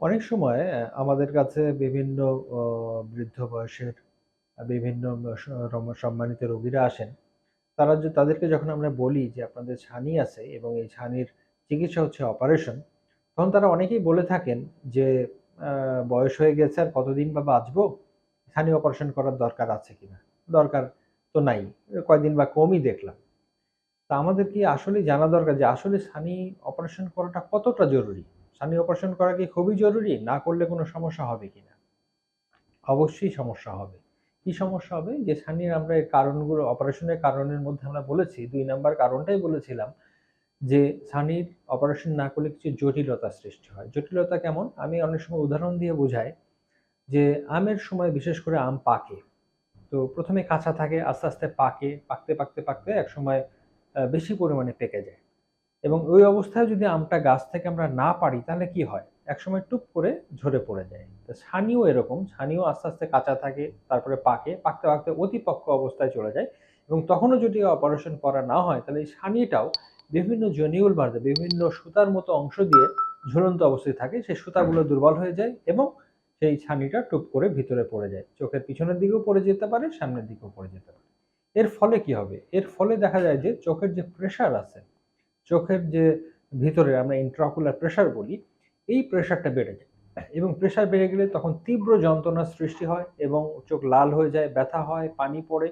অনেক সময় আমাদের কাছে বিভিন্ন বৃদ্ধ বয়সের বিভিন্ন সম্মানিত রোগীরা আসেন। তারা যে তাদেরকে যখন আমরা বলি যে, "আপনাদের ছানি আছে এবং এই ছানির চিকিৎসা হচ্ছে অপারেশন।" তখন তারা অনেকেই বলে থাকেন যে, বয়স হয়ে গেছে আর কতদিন বা বাঁচবো? ছানি অপারেশন করার দরকার আছে কিনা? দরকার তো নাই। কয়দিন বা কমই দেখলাম।" তা আমাদের কি আসলে জানা দরকার যে আসলে ছানি অপারেশন করাটা কতটা জরুরি? ছানি অপারেশন করা কি খুবই জরুরি? না করলে কোনো সমস্যা হবে কি না অবশ্যই সমস্যা হবে। কি সমস্যা হবে? যে ছানির আমরা এর কারণগুলো অপারেশনের কারণের মধ্যে আমরা বলেছি দুই নাম্বার কারণটাই বলেছিলাম যে ছানির অপারেশন না করলে কিছু জটিলতা সৃষ্টি হয়। জটিলতা কেমন? আমি অনেক সময় উদাহরণ দিয়ে বোঝাই যে আমের সময় বিশেষ করে আম পাকে। তো প্রথমে কাঁচা থাকে, আস্তে, আস্তে পাকে, পাকতে, পাকতে, পাকতে এক সময় বেশি পরিমাণে পেকে যায়। এবং ওই অবস্থায় যদি আমটা গাছ থেকে আমরা না পারি তাহলে কি হয়? একসময় টুপ করে ঝরে পড়ে যায়। তো ছানিও এরকম, ছানিও আস্তে, আস্তে কাঁচা থাকে, তারপরে পাকে, পাকতে, পাকতে অতিপক্ক অবস্থায় চলে যায় এবং তখনও যদি অপারেশন করা না হয় তাহলে এই ছানিটাও বিভিন্ন জনিউল বাঁধে, বিভিন্ন সুতার মতো অংশ দিয়ে ঝুলন্ত অবস্থায় থাকে। সেই সুতাগুলো দুর্বল হয়ে যায় এবং সেই ছানিটা টুপ করে ভিতরে পড়ে যায়। চোখের পিছনের দিকেও পড়ে যেতে পারে, সামনের দিকেও পড়ে যেতে পারে। এর ফলে কি হবে? এর ফলে দেখা যায় যে চোখের যে প্রেশার আছে, চোখের যে ভিতরে আমরা ইন্ট্রাকুলার প্রেশার বলি, এই প্রেশারটা বেড়ে যায় এবং প্রেশার বেড়ে গেলে তখন তীব্র যন্ত্রণার সৃষ্টি হয় এবং চোখ লাল হয়ে যায়, ব্যথা হয়, পানি পড়ে,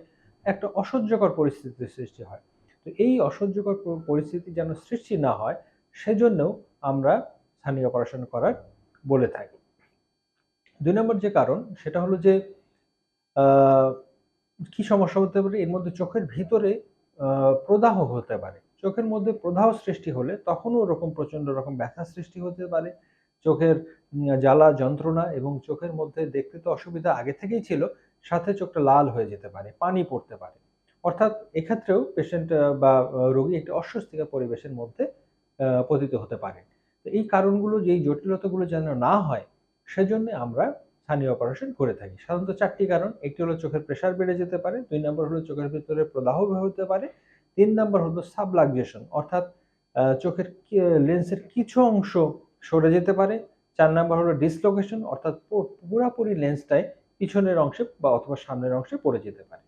একটা অসহ্যকর পরিস্থিতির সৃষ্টি হয়। তো এই অসহ্যকর পরিস্থিতি যেন সৃষ্টি না হয়, সেজন্যও আমরা স্থানীয় অপারেশন করার বলে থাকি। দুই নম্বর যে কারণ সেটা হলো যে কি সমস্যা হতে পারে? এর মধ্যে চোখের ভিতরে প্রদাহ হতে পারে। চোখের মধ্যে প্রদাহ সৃষ্টি হলে তখনও ওরকম প্রচণ্ড রকম ব্যথা সৃষ্টি হতে পারে। চোখের জ্বালা, যন্ত্রণা এবং চোখের মধ্যে দেখতে তো অসুবিধা আগে থেকেই ছিল, সাথে চোখটা লাল হয়ে যেতে পারে, পানি পড়তে পারে। অর্থাৎ এক্ষেত্রেও পেশেন্ট বা রোগী একটি অস্বস্তিকর পরিবেশের মধ্যে পতিত হতে পারে। তো এই কারণগুলো যেই জটিলতাগুলো যেন না হয়, সেজন্য আমরা স্থানীয় অপারেশন করে থাকি। সাধারণত চারটি কারণ। একটি হলো চোখের প্রেশার বেড়ে যেতে পারে, দুই নম্বর হলো চোখের ভিতরে প্রদাহ হতে পারে, ৩ নাম্বার হলো সাবলাক্সেশন অর্থাৎ চোখের লেন্সের কিছু অংশ সরে যেতে পারে, চার নাম্বার হলো ডিসলোকেশন অর্থাৎ পুরাপুরি লেন্সটাই পিছনের অংশে বা অথবা সামনের অংশে পড়ে যেতে পারে।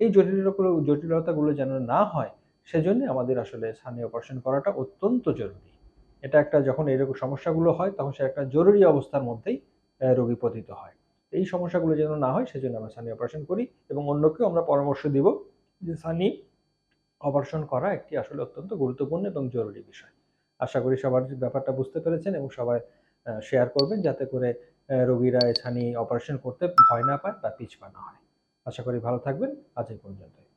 এই জটিলগুলো জটিলতাগুলো যেন না হয়, সেজন্য আমাদের আসলে ছানি অপারেশন করাটা অত্যন্ত জরুরি। এটা একটা যখন এরকম সমস্যাগুলো হয় তখন সে একটা জরুরি অবস্থার মধ্যেই রোগী পতিত হয়। এই সমস্যাগুলো যেন না হয় সেজন্য আমরা ছানি অপারেশন করি এবং অন্যকেও আমরা পরামর্শ দিব যে ছানি অপারেশন করা একটি আসলে অত্যন্ত গুরুত্বপূর্ণ এবং জরুরি বিষয়। আশা করি সবার ব্যাপারটা বুঝতে পেরেছেন এবং সবাই শেয়ার করবেন যাতে করে রোগীরা এছানি অপারেশন করতে ভয় না পায় বা পিছপা না হয়। আশা করি ভালো থাকবেন। আজ এই পর্যন্তই।